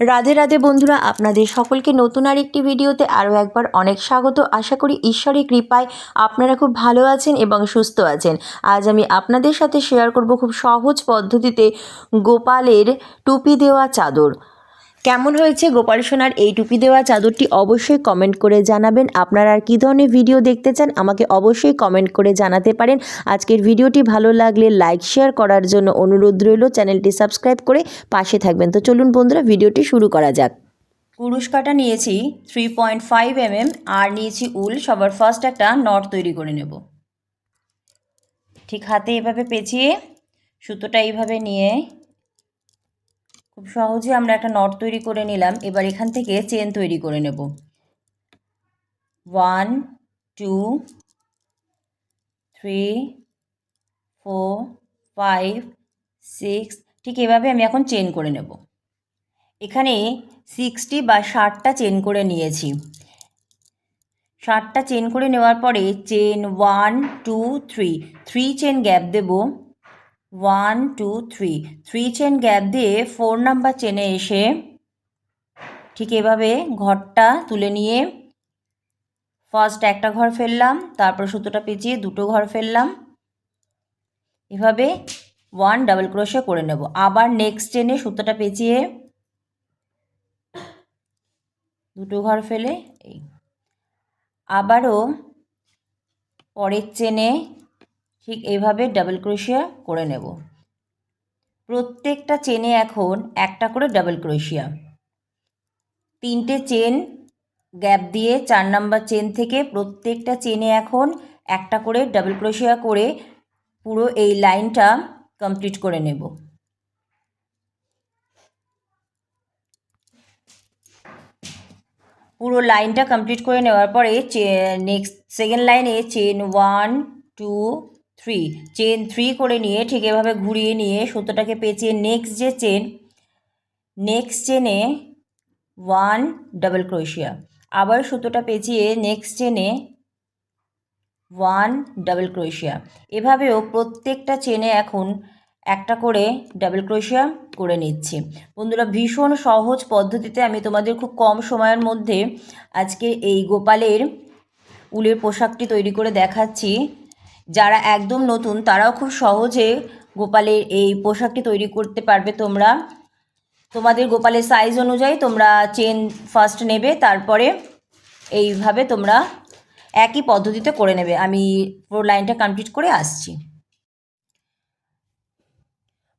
রাধে রাধে বন্ধুরা, আপনাদের সকলকে নতুন আর একটি ভিডিওতে আরও একবার অনেক স্বাগত। আশা করি ঈশ্বরের কৃপায় আপনারা খুব ভালো আছেন এবং সুস্থ আছেন। আজ আমি আপনাদের সাথে শেয়ার করব খুব সহজ পদ্ধতিতে গোপালের টুপি দেওয়া চাদর। কেমন হয়েছে গোপাল সোনার এই টুপি দেওয়া চাদরটি অবশ্যই কমেন্ট করে জানাবেন। আপনারা আর কী ধরনের ভিডিও দেখতে চান আমাকে অবশ্যই কমেন্ট করে জানাতে পারেন। আজকের ভিডিওটি ভালো লাগলে লাইক শেয়ার করার জন্য অনুরোধ রইল। চ্যানেলটি সাবস্ক্রাইব করে পাশে থাকবেন। তো চলুন বন্ধুরা, ভিডিওটি শুরু করা যাক। কুরুশ কাটা নিয়েছি থ্রি পয়েন্ট ফাইভ এমএম আর নিয়েছি উল। সবার ফার্স্ট একটা নট তৈরি করে নেব। ঠিক হাতে এভাবে পেঁচিয়ে সুতোটা এইভাবে নিয়ে খুব সহজে আমরা একটা নট তৈরি করে নিলাম। এবার এখান থেকে চেন তৈরি করে নেব। One two three four five six ঠিক এভাবে আমি এখন চেন করে নেব। এখানে সিক্সটি বা ষাটটা চেন করে নিয়েছি। ষাটটা চেন করে নেওয়ার পরে chain one two three three chain gap দেবো। One, two, three. Three chain gap দিয়ে ফোর নাম্বার চেনে এসে ঠিক এভাবে ঘরটা তুলে নিয়ে ফার্স্ট একটা ঘর ফেললাম, তারপর সুতোটা পেঁচিয়ে দুটো ঘর ফেললাম। এভাবে ওয়ান ডাবল ক্রোশে করে নেব। আবার নেক্সট চেনে সুতোটা পেঁচিয়ে দুটো ঘর ফেলে, এই। আবারও পরের চেনে ঠিক এইভাবে ডাবল ক্রোশিয়া করে নেব। প্রত্যেকটা চেনে এখন একটা করে ডাবল ক্রোশিয়া তিনটে চেন গ্যাপ দিয়ে চার নাম্বার চেন থেকে প্রত্যেকটা চেনে এখন একটা করে ডাবল ক্রোশিয়া করে পুরো এই লাইনটা কমপ্লিট করে নেব। পুরো লাইনটা কমপ্লিট করে নেওয়ার পরে চে নেক্সট সেকেন্ড লাইনে chain one two three chain three করে নিয়ে ঠিক এভাবে ঘুরিয়ে নিয়ে সুতোটাকে পেঁচিয়ে নেক্সট যে চেন নেক্সট চেনে ওয়ান ডাবল ক্রোশিয়া আবার সুতোটা পেঁচিয়ে নেক্সট চেনে ওয়ান ডাবল ক্রোশিয়া এভাবেও প্রত্যেকটা চেনে এখন একটা করে ডাবল ক্রোশিয়া করে নিচ্ছি। বন্ধুরা, ভীষণ সহজ পদ্ধতিতে আমি তোমাদের খুব কম সময়ের মধ্যে আজকে এই গোপালের উলের পোশাকটি তৈরি করে দেখাচ্ছি। যারা একদম নতুন, তারাও খুব সহজে গোপালের এই পোশাকটি তৈরি করতে পারবে তোমরা। তোমাদের গোপালের সাইজ অনুযায়ী তোমরা চেন ফার্স্ট নেবে, তারপরে এইভাবে তোমরা একই পদ্ধতিতে করে নেবে। আমি পুরো লাইনটা কমপ্লিট করে আসছি।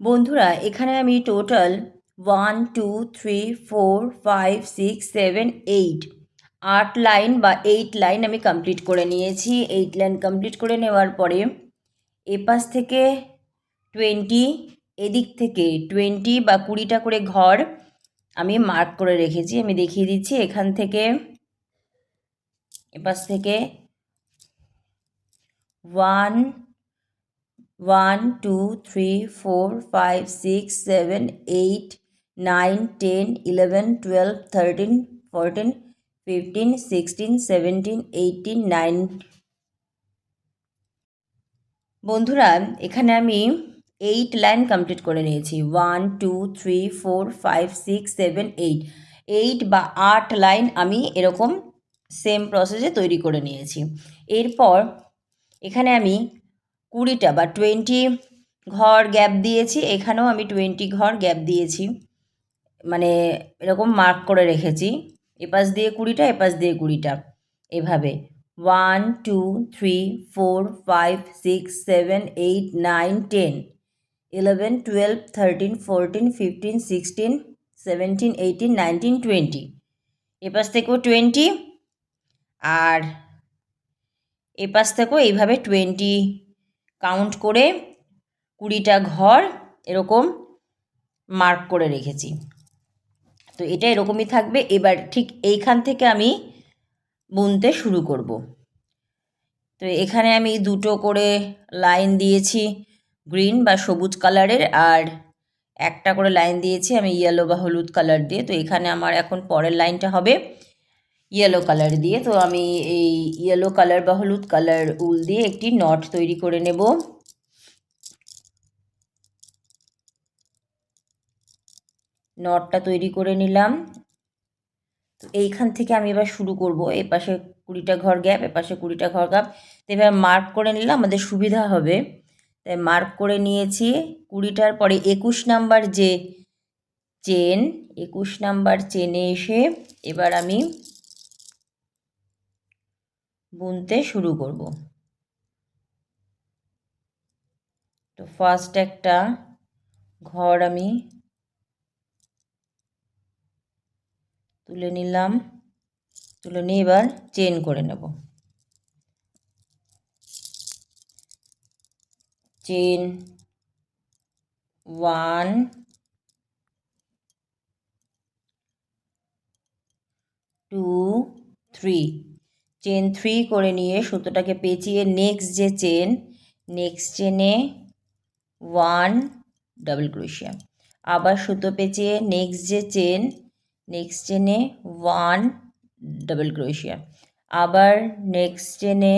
বন্ধুরা, এখানে আমি total one two three four five six seven eight আট লাইন বা এইট লাইন আমি কমপ্লিট করে নিয়েছি। এইট লাইন কমপ্লিট করে নেওয়ার পরে এপাশ থেকে টোয়েন্টি এদিক থেকে টোয়েন্টি বা কুড়িটা করে ঘর আমি মার্ক করে রেখেছি। আমি দেখিয়ে দিচ্ছি, এখান থেকে এপাশ থেকে one one two three four five six seven eight nine ten eleven twelve thirteen fourteen fifteen sixteen seventeen eighteen nine বন্ধুরা, এখানে আমি এইট লাইন কমপ্লিট করে নিয়েছি। One two three four five six seven eight eight বা আট line আমি এরকম same প্রসেসে তৈরি করে নিয়েছি। এরপর এখানে আমি কুড়িটা বা টোয়েন্টি ঘর গ্যাপ দিয়েছি। এখানেও আমি টোয়েন্টি ঘর গ্যাপ দিয়েছি। মানে এরকম মার্ক করে রেখেছি। এপাশ দিয়ে কুড়িটা, এপাশ দিয়ে কুড়িটা। এভাবে one two three four five six seven eight nine ten eleven twelve thirteen fourteen fifteen sixteen seventeen eighteen nineteen twenty এপাশ থেকেও টোয়েন্টি আর এপাশ থেকেও এইভাবে টোয়েন্টি কাউন্ট করে কুড়িটা ঘর এরকম মার্ক করে রেখেছি। তো এটা এরকমই থাকবে। এবার ঠিক এইখান থেকে আমি বুনতে শুরু করব। তো এখানে আমি দুটো করে লাইন দিয়েছি গ্রিন বা সবুজ কালারের, আর একটা করে লাইন দিয়েছি আমি ইয়েলো বা হলুদ কালার দিয়ে। তো এখানে আমার এখন পরের লাইনটা হবে ইয়েলো কালার দিয়ে। তো আমি এই ইয়েলো কালার বা হলুদ কালার উল দিয়ে একটি নট তৈরি করে নেব। নটটা তৈরি করে নিলাম। তো এইখান থেকে আমি এবার শুরু করব। এই পাশে কুড়িটা ঘর গ্যাপ, এ পাশে কুড়িটা ঘর গ্যাপ। তো এবার মার্ক করে নিলে আমাদের সুবিধা হবে। তাই মার্ক করে নিয়েছি। কুড়িটার পরে একুশ নাম্বার যে চেন একুশ নাম্বার চেনে এসে এবার আমি বুনতে শুরু করব। তো ফার্স্ট একটা ঘর আমি তুলে নিলাম। তুলে নিয়ে এবার চেন করে নেব। Chain one two three chain three করে নিয়ে সুতোটাকে পেঁচিয়ে নেক্সট যে চেন নেক্সট চেনে ওয়ান ডাবল ক্রোশিয়া আবার সুতো পেঁচিয়ে নেক্সট যে চেন নেক্সট চেনে ওয়ান ডাবল ক্রোশিয়া আবার নেক্সট চেনে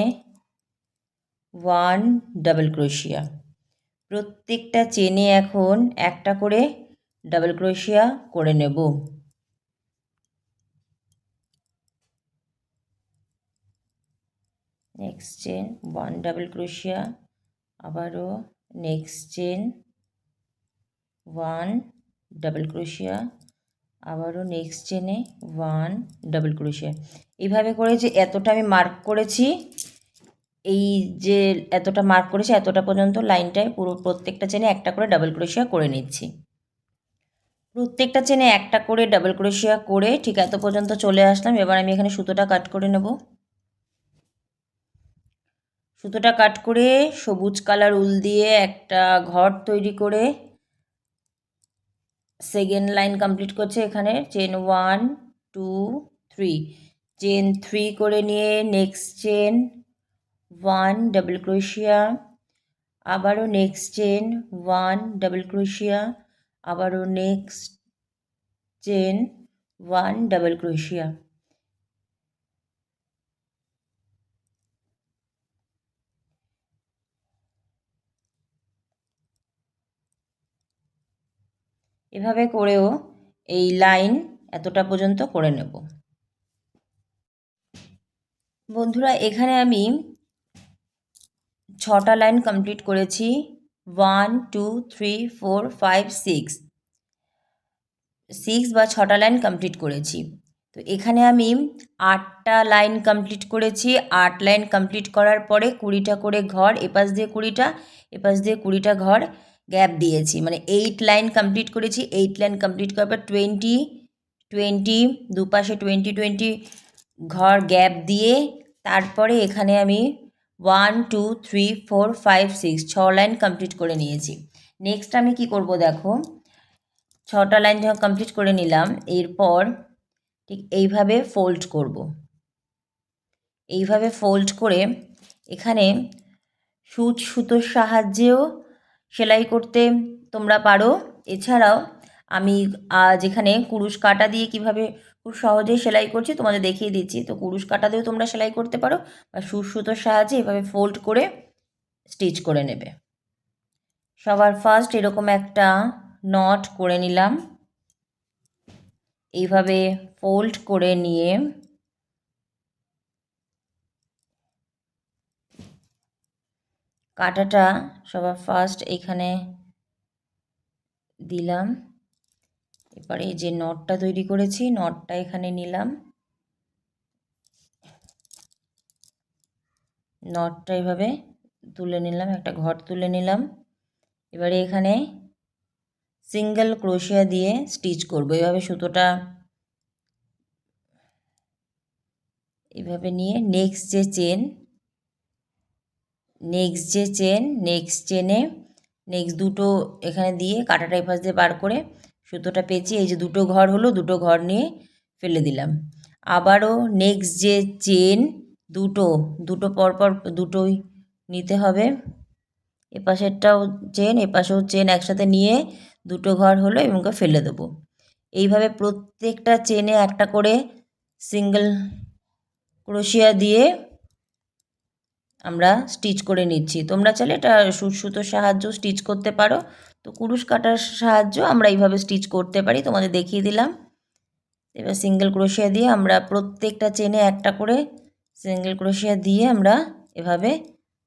ওয়ান ডাবল ক্রোশিয়া প্রত্যেকটা চেনে এখন একটা করে ডাবল ক্রোশিয়া করে নেব। নেক্সট চেন ওয়ান ডাবল ক্রোশিয়া আবারও নেক্সট চেন ওয়ান ডাবল ক্রোশিয়া আবারও নেক্সট চেনে ওয়ান ডাবল ক্রোশিয়া এইভাবে করে যে এতটা আমি মার্ক করেছি, এই যে এতটা মার্ক করেছি, এতটা পর্যন্ত লাইনটায় পুরো প্রত্যেকটা চেনে একটা করে ডাবল ক্রোশিয়া করে নিচ্ছি। প্রত্যেকটা চেনে একটা করে ডাবল ক্রোশিয়া করে ঠিক এত পর্যন্ত চলে আসলাম। এবার আমি এখানে সুতোটা কাট করে নেব। সুতোটা কাট করে সবুজ কালার উল দিয়ে একটা ঘর তৈরি করে সেকেন্ড লাইন কমপ্লিট করছে এখানে chain one two three chain three করে নিয়ে নেক্সট চেন ওয়ান ডাবল ক্রোশিয়া আবারও নেক্সট চেন ওয়ান ডাবল ক্রোশিয়া আবারও নেক্সট চেন ওয়ান ডাবল ক্রোশিয়া এভাবে করেও এই লাইন এতটা পর্যন্ত করে নেব। বন্ধুরা, এখানে আমি ছটা লাইন কমপ্লিট করেছি। One, two, three, four, five, six. Six বা ছটা লাইন কমপ্লিট করেছি। তো এখানে আমি আটটা লাইন কমপ্লিট করেছি। আট লাইন কমপ্লিট করার পরে কুড়িটা করে ঘর, এপাশ দিয়ে কুড়িটা, এপাশ দিয়ে কুড়িটা ঘর গ্যাপ দিয়েছি। মানে এইট লাইন কমপ্লিট করেছি। এইট লাইন কমপ্লিট করার পর টোয়েন্টি টোয়েন্টি দুপাশে টোয়েন্টি টোয়েন্টি ঘর গ্যাপ দিয়ে তারপরে এখানে আমি one two three four five six ছ লাইন কমপ্লিট করে নিয়েছি। নেক্সট আমি কি করব দেখো? ছটা লাইন যখন কমপ্লিট করে নিলাম, এরপর ঠিক এইভাবে ফোল্ড করব। এইভাবে ফোল্ড করে এখানে সুচ সুতোর সাহায্যেও সেলাই করতে তোমরা পারো। এছাড়াও আমি যেখানে কুরুশ কাটা দিয়ে কীভাবে খুব সহজেই সেলাই করছি তোমাদের দেখিয়ে দিচ্ছি। তো কুরুশ কাটা দিয়েও তোমরা সেলাই করতে পারো বা সুর সুতোর সাহায্যে এভাবে ফোল্ড করে স্টিচ করে নেবে। সবার ফার্স্ট এরকম একটা নট করে নিলাম। এইভাবে ফোল্ড করে নিয়ে কাটাটা সবার ফার্স্ট এখানে দিলাম। এবারে যে নটটা তৈরি করেছি, নটটা এখানে নিলাম। নটটা এভাবে তুলে নিলাম, একটা ঘর তুলে নিলাম। এবারে এখানে সিঙ্গেল ক্রোশিয়া দিয়ে স্টিচ করব। এভাবে সুতোটা এভাবে নিয়ে নেক্সট যে চেন নেক্সট যে চেন নেক্সট চেনে নেক্সট দুটো এখানে দিয়ে কাটাটা এপাশ দিয়ে বার করে সুতোটা পেঁচিয়ে এই যে দুটো ঘর হলো, দুটো ঘর নিয়ে ফেলে দিলাম। আবারও নেক্সট যে চেন দুটো দুটো পরপর দুটোই নিতে হবে। এপাশেরটাও চেন এপাশেও চেন একসাথে নিয়ে দুটো ঘর হলো এবং ফেলে দেবো। এইভাবে প্রত্যেকটা চেনে একটা করে সিঙ্গেল ক্রোশিয়া দিয়ে আমরা স্টিচ করে নিচ্ছি। তোমরা চাইলে এটা সুতোর সাহায্য স্টিচ করতে পারো। তো কুরুশ কাটার সাহায্য আমরা এইভাবে স্টিচ করতে পারি। তোমাদের দেখিয়ে দিলাম। এবার সিঙ্গেল ক্রোশিয়া দিয়ে আমরা প্রত্যেকটা চেনে একটা করে সিঙ্গেল ক্রোশিয়া দিয়ে আমরা এভাবে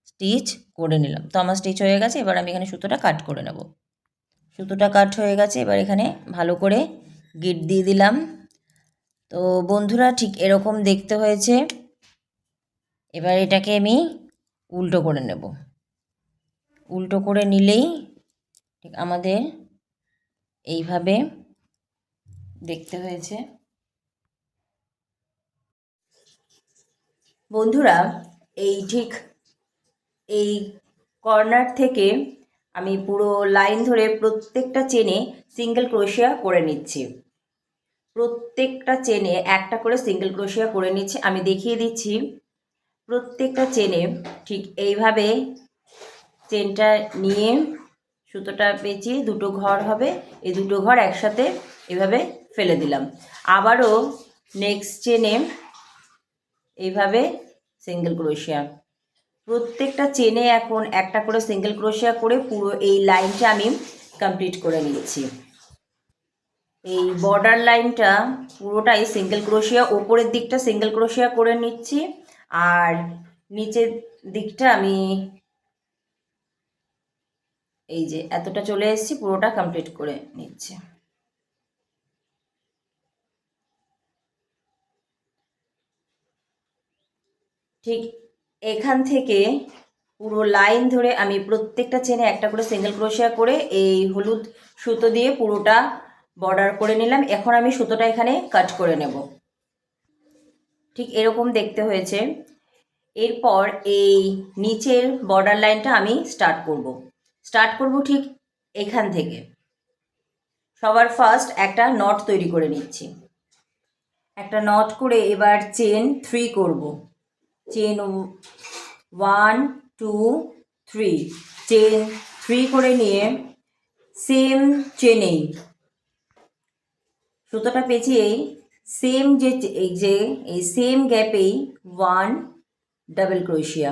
স্টিচ করে নিলাম। তো আমার স্টিচ হয়ে গেছে, এবার আমি এখানে সুতোটা কাট করে নেব। সুতোটা কাট হয়ে গেছে, এবার এখানে ভালো করে গিট দিয়ে দিলাম। তো বন্ধুরা ঠিক এরকম দেখতে হয়েছে। এবার এটাকে আমি উল্টো করে নেব। উল্টো করে নিলেই ঠিক আমাদের এইভাবে দেখতে হয়েছে। বন্ধুরা, এই ঠিক এই কর্নার থেকে আমি পুরো লাইন ধরে প্রত্যেকটা চেনে সিঙ্গেল ক্রোশিয়া করে নিচ্ছি। প্রত্যেকটা চেনে একটা করে সিঙ্গেল ক্রোশিয়া করে নিচ্ছি। আমি দেখিয়ে দিচ্ছি প্রত্যেকটা চেনে ঠিক এইভাবে চেনটা নিয়ে সুতোটা পেঁচিয়ে দুটো ঘর হবে। এই দুটো ঘর একসাথে এভাবে ফেলে দিলাম। আবারও নেক্সট চেনে এইভাবে সিঙ্গেল ক্রোশিয়া প্রত্যেকটা চেনে এখন একটা করে সিঙ্গেল ক্রোশিয়া করে পুরো এই লাইনটা আমি কমপ্লিট করে নিয়েছি। এই বর্ডার লাইনটা পুরোটাই সিঙ্গেল ক্রোশিয়া ওপরের দিকটা সিঙ্গেল ক্রোশিয়া করে নিচ্ছি। আর নিচের দিকটা আমি এই যে এতটা চলে এসেছি, পুরোটা কমপ্লিট করে নিচ্ছি। ঠিক এখান থেকে পুরো লাইন ধরে আমি প্রত্যেকটা চেনে একটা করে সিঙ্গেল ক্রোশিয়া করে এই হলুদ সুতো দিয়ে পুরোটা বর্ডার করে নিলাম। এখন আমি সুতোটা এখানে কাট করে নেব। ঠিক এরকম দেখতে হয়েছে। এরপর এই নিচের বর্ডার লাইনটা আমি স্টার্ট করব। স্টার্ট করব ঠিক এখান থেকে। সবার ফার্স্ট একটা নট তৈরি করে নিচ্ছি। একটা নট করে এবার চেন থ্রি করব। Chain one two three chain three করে নিয়ে সেম চেনেই সুতোটা পেঁচিয়েই সেম যে যে, এই সেম গ্যাপেই ওয়ান ডাবল ক্রোশিয়া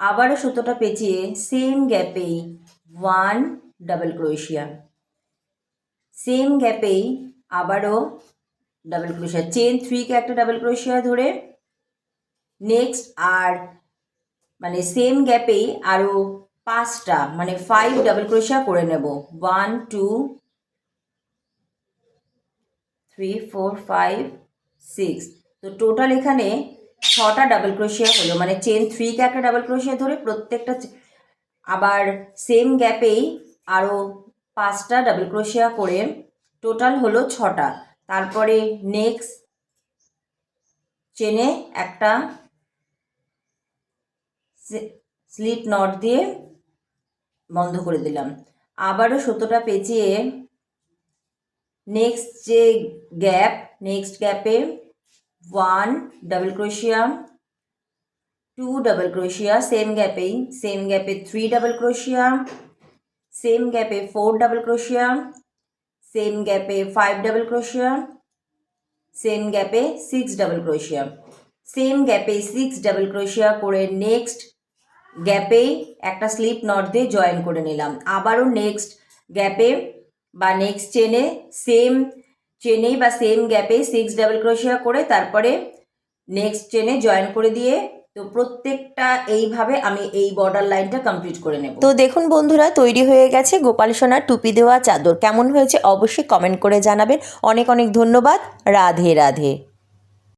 আবারও সুতোটা পেঁচিয়ে সেম গ্যাপেই ওয়ান ডাবল ক্রোশিয়া সেম গ্যাপেই আবারও ডাবল ক্রোশিয়া চেন থ্রিকে একটা ডাবল ক্রোশিয়া ধরে। নেক্সট আর মানে সেম গ্যাপেই আরও পাঁচটা মানে ফাইভ ডাবল ক্রোশিয়া করে নেব। One two three four five six তো টোটাল এখানে ছটা ডাবল ক্রোশিয়া হলো। মানে চেন থ্রিকে একটা ডাবল ক্রোশিয়া ধরে প্রত্যেকটা আবার সেম গ্যাপেই আরও পাঁচটা ডাবল ক্রোশিয়া করে টোটাল হলো ছটা। তারপরে নেক্সট চেনে একটা স্লিপ নট দিয়ে বন্ধ করে দিলাম। আবারও সুতোটা পেঁচিয়ে নেক্সট যে গ্যাপ নেক্সট গ্যাপে ওয়ান ডাবল ক্রোশিয়া টু ডাবল ক্রোশিয়া সেম গ্যাপেই সেম গ্যাপে থ্রি ডাবল ক্রোশিয়া সেম গ্যাপে ফোর ডাবল ক্রোশিয়া সেম গ্যাপে ফাইভ ডাবল ক্রোশিয়া সেম গ্যাপে সিক্স ডাবল ক্রোশিয়া সেম গ্যাপে সিক্স ডাবল ক্রোশিয়া করে নেক্সট গ্যাপে একটা স্লিপ নট দিয়ে জয়েন করে নিলাম। আবারও নেক্সট গ্যাপে বা নেক্সট চেনে সেম চেনে বা সেম গ্যাপে সিক্স ডাবল ক্রোশিয়া করে তারপরে নেক্সট চেনে জয়েন করে দিয়ে তো প্রত্যেকটা এইভাবে আমি এই বর্ডার লাইনটা কমপ্লিট করে নেব। তো দেখুন বন্ধুরা, তৈরি হয়ে গেছে গোপাল সোনার টুপি দেওয়া চাদর। কেমন হয়েছে অবশ্যই কমেন্ট করে জানাবেন। অনেক অনেক ধন্যবাদ। রাধে রাধে।